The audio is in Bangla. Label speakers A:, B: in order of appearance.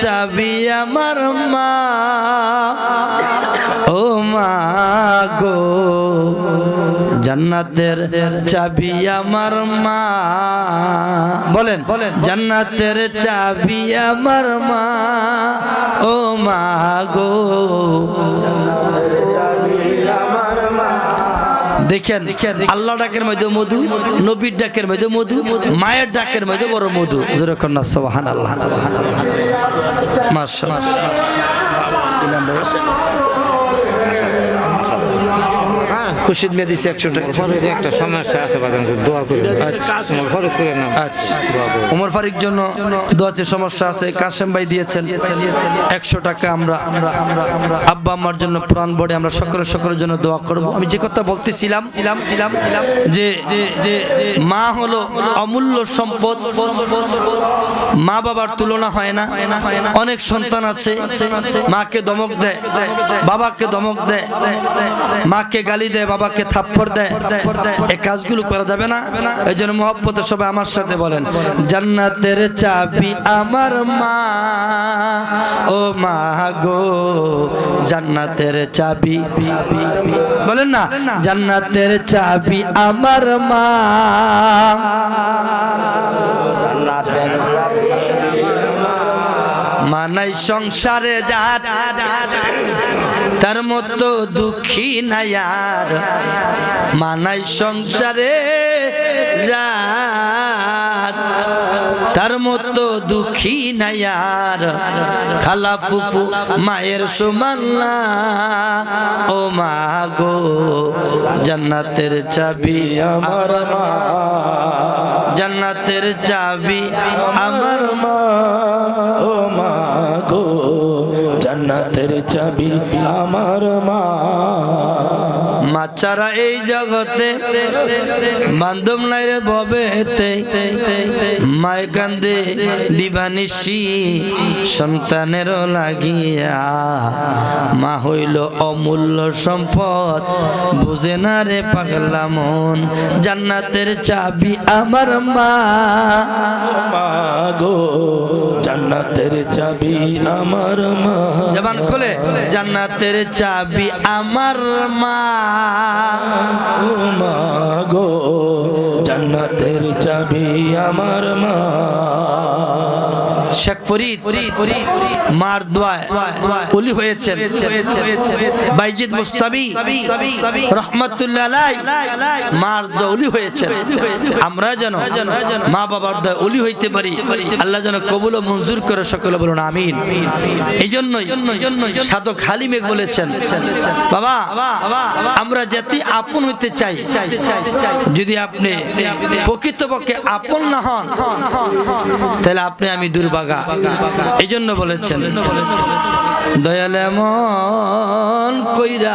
A: চাবি আমার মা। ও মা গো। জান্নাতের চাবি আমার মা। বলেন বলেন জান্নাতের চাবি আমার মা। ও মা গো। দেখেন আল্লাহ ডাকের মধ্যে মধু নবীর ডাকের মধ্যে মধু মায়ের ডাকের মধ্যে বড় মধু। সোহান আল্লাহ। খুশিদ মেয়ে দিছে একশো টাকা।
B: একটা সমস্যা আছে দোয়া করে
A: আচ্ছা। আচ্ছা। ওমর ফারিক জন্য দোয়াতে সমস্যা আছে কাশেম ভাই দিয়েছেন। একশো টাকা আমরা আমরা আব্বা আমার জন্য প্রাণ বড়ে আমরা সকলে সকলের জন্য দোয়া করব। আমি যে কথা বলতেছিলাম ছিলাম যে মা হলো অমূল্য সম্পদ, মা বাবার তুলনা হয় না। অনেক সন্তান আছে, মাকে দমক দেয়, বাবাকে দমক দেয়, মাকে গালি দেয়, বাবাকে থাপ্পড় দেয়। এই কাজগুলো করা যাবে না। এই জন্য মহব্বতে সবাই আমার সাথে বলেন, জান্নাতের চাবি আমার মা। ও মা গো, জান্নাতের চাবি। বলেন না, জান্নাতের চাবি আমার মা। মানাই সংসারে যা তার মতো দুঃখী নাই আর। মানাই সংসারে যা তার মতো দুঃখী নাই আর খালা ফুফু, মায়ের সমান না ও মা গো, জান্নাতের চাবি আমার মা। জান্নাতের চাবি আমার মা।
C: ও মা গো, জান্নাতের চাবি আমার মা।
A: মাচারা এই জগতে বান্ধব নাই রে ববেতে। মায় কান্দে দিবানিসি সন্তানেরও লাগিয়া। মা হইল অমূল্য সম্পদ বুঝে না রে পাগলা মন। জান্নাতের চাবি আমার মা।
C: মা গো জান্নাতের চাবি আমার মা।
A: জবান খোলে জান্নাতের চাবি আমার মা।
C: ও মা গো জান্নাতের চাবি আমার।
A: আমরা যেন মা বাবার দোয়া ওলি হইতে পারি, আল্লাহ যেন কবুল ও মঞ্জুর করে সকলে বলুন, আমিন। এই জন্যই সাধক হালিমেক বলেছেন, বাবা, আমরা যাতে আপন হইতে চাই। যদি আপনি প্রকৃতপক্ষে আপন না হন, তাহলে আপনি আমি দুর্ভাগা এই জন্য বলেছেন। দয়াল এমন কইরা